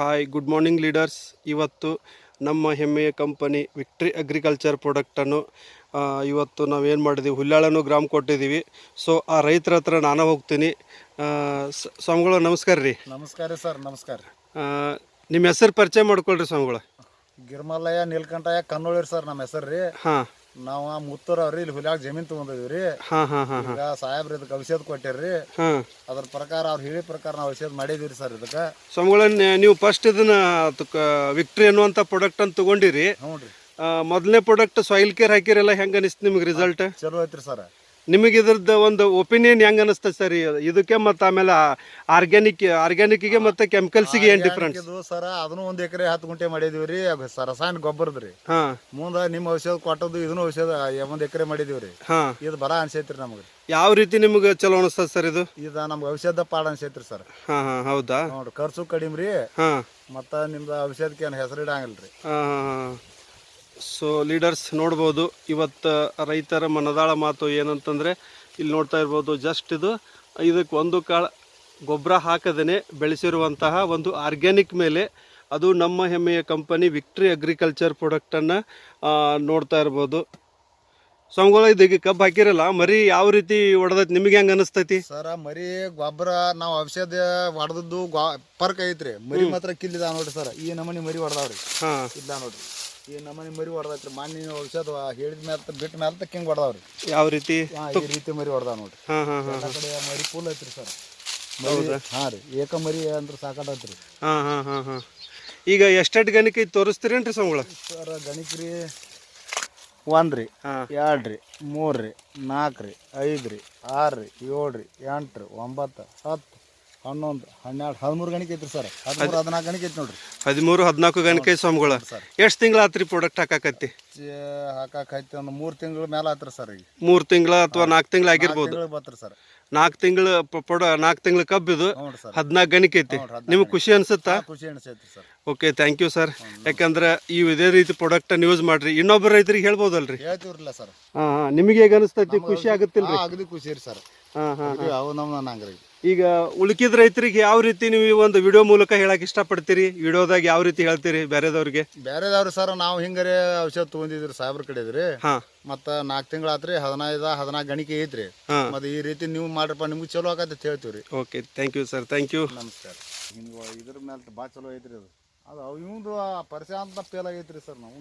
Hi good morning leaders ಇವತ್ತು ನಮ್ಮ ಹೆಮ್ಮೆಯ ಕಂಪನಿ ವಿಕ್ಟ್ರಿ ಅಗ್ರಿಕಲ್ಚರ್ ಪ್ರಾಡಕ್ಟನ್ನು ಇವತ್ತು ನಾವೇನು ಮಾಡಿದ್ದೀವಿ ಹುಲ್ಲಾಳನ್ನು ಗ್ರಾಮ್ ಕೊಟ್ಟಿದ್ದೀವಿ ಸೊ ಆ ರೈತರ ಹತ್ರ ನಾನು ಹೋಗ್ತೀನಿ. ಸ್ವಾಮಿಗಳು ನಮಸ್ಕಾರ ರೀ. ನಮಸ್ಕಾರ ಸರ್ ನಮಸ್ಕಾರ. ನಿಮ್ಮ ಹೆಸರು ಪರಿಚಯ ಮಾಡ್ಕೊಳ್ರಿ ಸ್ವಾಮಿಗಳು. ಗಿರ್ಮಲ್ಲಯ್ಯ ನೀಲ್ಕಂಠಯ್ಯ ಕನ್ನೋಳಿರಿ ಸರ್ ನಮ್ಮ ಹೆಸರು ರೀ. ಹಾಂ. ನಾವು ಮುತ್ತೂರ್ ಅವ್ರಿ ಇಲ್ಲಿ ಹುಲ್ಯಾಗ ಜಮೀನ್ ತಗೊಂಡಿದ್ವಿ ಹಾ ಹಾ ಹಾಂ ಈಗ ಸಾಹೇಬ್ರ ಇದಕ್ಕೆ ಔಷಧ ಕೊಟ್ಟಿರ್ರಿ. ಹಾಂ. ಅದ್ರ ಪ್ರಕಾರ ಅವ್ರು ಹೇಳಿ ಪ್ರಕಾರ ನಾವು ಔಷಧ ಮಾಡಿದೀವಿ ಸರ್ ಇದಕ್ಕೆ. ಸ್ವಾಮಿಗಳ ನೀವು ಫಸ್ಟ್ ಇದನ್ನ ವಿಕ್ಟ್ರಿ ಅನ್ನುವಂಥ ಪ್ರಾಡಕ್ಟನ್ನು ತಗೊಂಡಿರಿ. ಹ್ಞೂ ರೀ ಮೊದಲನೇ ಪ್ರಾಡಕ್ಟ್ ಸಾಯಿಲ್ ಕೇರ್ ಹಾಕಿರಲ್ಲ ಹೆಂಗೆ ಅನಿಸ್ತು ನಿಮ್ಗೆ ರಿಸಲ್ಟ್ ಚಲೋ ಐತ್ರಿ ಸರ್. ನಿಮಗೆ ಇದ್ರದ್ದು ಒಂದು ಒಪಿನಿಯನ್ ಹೆಂಗೆ ಅನಿಸ್ತದೆ ಸರ್? ಇದಕ್ಕೆ ಮತ್ತು ಆಮೇಲೆ ಆರ್ಗ್ಯಾನಿಕ್ ಆರ್ಗ್ಯಾನಿಕ್ಗೆ ಮತ್ತು ಕೆಮಿಕಲ್ಸಿಗೆ ಏನು ಡಿಫ್ರೆನ್ಸ್ ಇದು ಸರ್ ಅದನ್ನು ಒಂದ್ ಎಕರೆ ಹತ್ತು ಗುಂಟೆ ಮಾಡಿದೀವಿ ರೀ. ರಸಾಯನ ಗೊಬ್ಬರದ ರೀ. ಹಾಂ. ಮುಂದೆ ನಿಮ್ಮ ಔಷಧ ಕೊಟ್ಟದ್ದು ಇದನ್ನು ಔಷಧ ಒಂದ್ ಎಕರೆ ಮಾಡಿದೀವಿ ರೀ. ಹಾಂ. ಇದು ಬರ ಅನ್ಸೈತ್ರಿ ನಮ್ಗೆ. ಯಾವ ರೀತಿ ನಿಮ್ಗೆ ಚಲೋ ಅನಿಸ್ತದೆ ಸರ್ ಇದು? ಇದು ನಮ್ಗೆ ಔಷಧ ಪಾಡ ಅನ್ಸೈತ್ರಿ ಸರ್. ಹಾಂ ಹಾಂ ಹೌದಾ? ನೋಡ್ರಿ ಖರ್ಚು ಕಡಿಮೆ ರೀ ಹಾಂ. ಮತ್ತು ನಿಮ್ದು ಔಷಧಕ್ಕೆ ಏನು ಹೆಸರು ಇಡಂಗಿಲ್ಲ ರೀ ಹಾಂ. ಸೊ ಲೀಡರ್ಸ್ ನೋಡ್ಬೋದು. ಇವತ್ತು ರೈತರ ಮನದಾಳ ಮಾತು ಏನಂತಂದರೆ ಇಲ್ಲಿ ನೋಡ್ತಾ ಇರ್ಬೋದು ಜಸ್ಟ್ ಇದು ಇದಕ್ಕೆ ಒಂದು ಕಾಳು ಗೊಬ್ಬರ ಹಾಕದೇ ಬೆಳೆಸಿರುವಂತಹ ಒಂದು ಆರ್ಗ್ಯಾನಿಕ್ ಮೇಲೆ ಅದು ನಮ್ಮ ಹೆಮ್ಮೆಯ ಕಂಪನಿ ವಿಕ್ಟ್ರಿ ಅಗ್ರಿಕಲ್ಚರ್ ಪ್ರಾಡಕ್ಟನ್ನು ನೋಡ್ತಾ ಇರ್ಬೋದು. ಸಂಗೋಲ ಇದಕ್ಕೆ ಕಬ್ಬು ಹಾಕಿರಲ್ಲ ಮರಿ ಯಾವ ರೀತಿ ಹೊಡೆದೈತಿ ನಿಮಗೆ ಹೆಂಗೆ ಅನಿಸ್ತೈತಿ? ಸರ ಮರಿ ಗೊಬ್ಬರ ನಾವು ಔಷಧ ಹೊಡೆದದ್ದು ಪರ್ಕ್ ಐತ್ರಿ. ಮರಿ ಮಾತ್ರ ಕಿಲ್ಲಿದ ನೋಡ್ರಿ ಸರ್. ಈ ನಮೂನಿ ಮರಿ ಹೊಡೆದಾವ್ರಿ ಹಾಂ. ಇಲ್ಲ ನೋಡ್ರಿ. ಈ ನಮ್ಮನೆ ಮರಿ ಹೊಡೆದೈತ್ರಿ. ಮಾನ್ಯ ಔಷಧ ಹೇಳಿದ ಮೇಲೆ ಬಿಟ್ಟ ಮೇಲೆ ತಕ್ಕ ಹಿಂಗೆ ಹೊಡೆದಾವ್ರಿ ಯಾವ ರೀತಿ? ಹಾ, ಈ ರೀತಿ ಮರಿ ಹೊಡೆದಾವ ನೋಡ್ರಿ. ಹಾಂ ಹಾಂ ಹಾಂ ಎಲ್ಲ ಕಡೆ ಮರಿ ಫುಲ್ ಐತ್ರಿ ಸರ್. ಮರಿ ಹಾ ರೀ. ಏಕ ಮರಿ ಅಂದ್ರೆ ಸಾಕಾಟೈತ್ರಿ. ಹಾಂ ಹಾಂ ಹಾಂ ಹಾಂ. ಈಗ ಎಷ್ಟೆಟ್ ಗಣಿಕೆ ತೋರಿಸ್ತೀರೇನ್ರಿ ಸಂಗಳ ಸರ್ ಗಣಿಕ್ರಿ ಒಂದ್ ರೀ ಹಾಂ. ಎರಡು ರೀ ಮೂರು ರೀ ನಾಲ್ಕು ರೀ ಐದು ರೀ ಆರು ರೀ ಏಳು ರೀ ಎಂಟು ರೀ ಒಂಬತ್ತು ಹತ್ತು. ಹನ್ನೊಂದು ಹನ್ನೆರಡು ಹದಿಮೂರು ಗಣಿಕೆ ಐತ್ರಿ ಸರ್. ಹದಿಮೂರು ಹದಿನಾಲ್ಕು ಗಣಿಕೆ ಐತಿ ನೋಡ್ರಿ. ಹದಿಮೂರು ಹದಿನಾಲ್ಕು ಗಣಿಕೆ ಸ್ವಾಮಿಗಳು. ಸರ್. ಎಷ್ಟು ತಿಂಗಳ ಆತ್ರಿ ಪ್ರಾಡಕ್ಟ್ ಹಾಕಾಕತ್ತಿ? ಹಾಕಾಕೈತಿ ಐತಿ ಒಂದು ಮೂರು ತಿಂಗಳ ಮೇಲೆ ಆತ್ರಿ ಸರ್ ಈಗ. ಮೂರು ತಿಂಗಳ ಅಥವಾ ನಾಲ್ಕು ತಿಂಗಳು ಆಗಿರ್ಬೋದು? ತಿಂಗಳಿಗೆ ಬತ್ರಿ ಸರ್. ನಾಲ್ಕು ತಿಂಗಳು ಪೊಡ ನಾಲ್ಕು ತಿಂಗಳು ಕಬ್ಬಿದು ಇದು ಸರ್. ಹದಿನಾಲ್ಕು ಗಣಿಕೆ ಐತಿ. ನಿಮ್ಗೆ ಖುಷಿ ಅನ್ಸುತ್ತಾ? ಖುಷಿ ಅನಿಸೈತಿ sir. Okay thank you sir ಯಾಕಂದ್ರೆ ಈ ಇದೇ ರೀತಿ ಪ್ರಾಡಕ್ಟನ್ನು ಯೂಸ್ ಮಾಡ್ರಿ. ಇನ್ನೊಬ್ಬರು ರೈತರಿಗೆ ಹೇಳ್ಬೋದಲ್ರಿ? ಹೇಳ್ತೀವ್ರಲ್ಲ ಸರ್. ಹಾಂ ಹಾಂ. ನಿಮಗೆ ಹೇಗೆ ಅನಿಸ್ತೈತಿ? ಖುಷಿ ಆಗುತ್ತಿಲ್ಲ ಅಗದಿ ಖುಷಿ ರೀ ಸರ್. ಹಾಂ ಹಾಂ ಅವು ನಮ್ಮ ನಂಗ್ರಿ. ಈಗ ಉಳ್ಕಿದ ರೈತರಿಗೆ ಯಾವ ರೀತಿ ನೀವು ಈ ಒಂದು ವಿಡಿಯೋ ಮೂಲಕ ಹೇಳಕ್ ಇಷ್ಟಪಡ್ತೀರಿ? ವಿಡಿಯೋದಾಗ ಯಾವ ರೀತಿ ಹೇಳ್ತೀರಿ ಬೇರೆದವ್ರಿಗೆ ಬೇರೆದವ್ರು ಸರ್ ನಾವು ಹಿಂಗಾರೆ ಔಷಧ ತೊಗೊಂಡಿದ್ರಿ ಸಾಹೇಬ್ರ ಕಡೆ ಇದ್ರಿ ಹಾಂ. ಮತ್ತು ನಾಲ್ಕು ತಿಂಗಳು ಆತ್ರಿ ಹದಿನೈದ ಹದಿನಾಲ್ಕು ಗಣಿಕೆ ಐತ್ರಿ. ಮತ್ತೆ ಈ ರೀತಿ ನೀವು ಮಾಡ್ರಪ್ಪ ನಿಮ್ಗೆ ಚಲೋ ಆಗತ್ತೆ ಅಂತ ಹೇಳ್ತೀವಿ ರೀ okay thank you sir thank you ನಮಸ್ಕಾರ. ಹಿಂಗ ಇದ್ರ ಮೇಲೆ ಭಾಳ ಚಲೋ ಐತ್ರಿ ಅದು. ಅದು ಅವ್ ಇವಂದು ಪರಿಚಯ ಅಂತ ಫೇಲ್ ಆಗೈತ್ರಿ ಸರ್ ನಾವು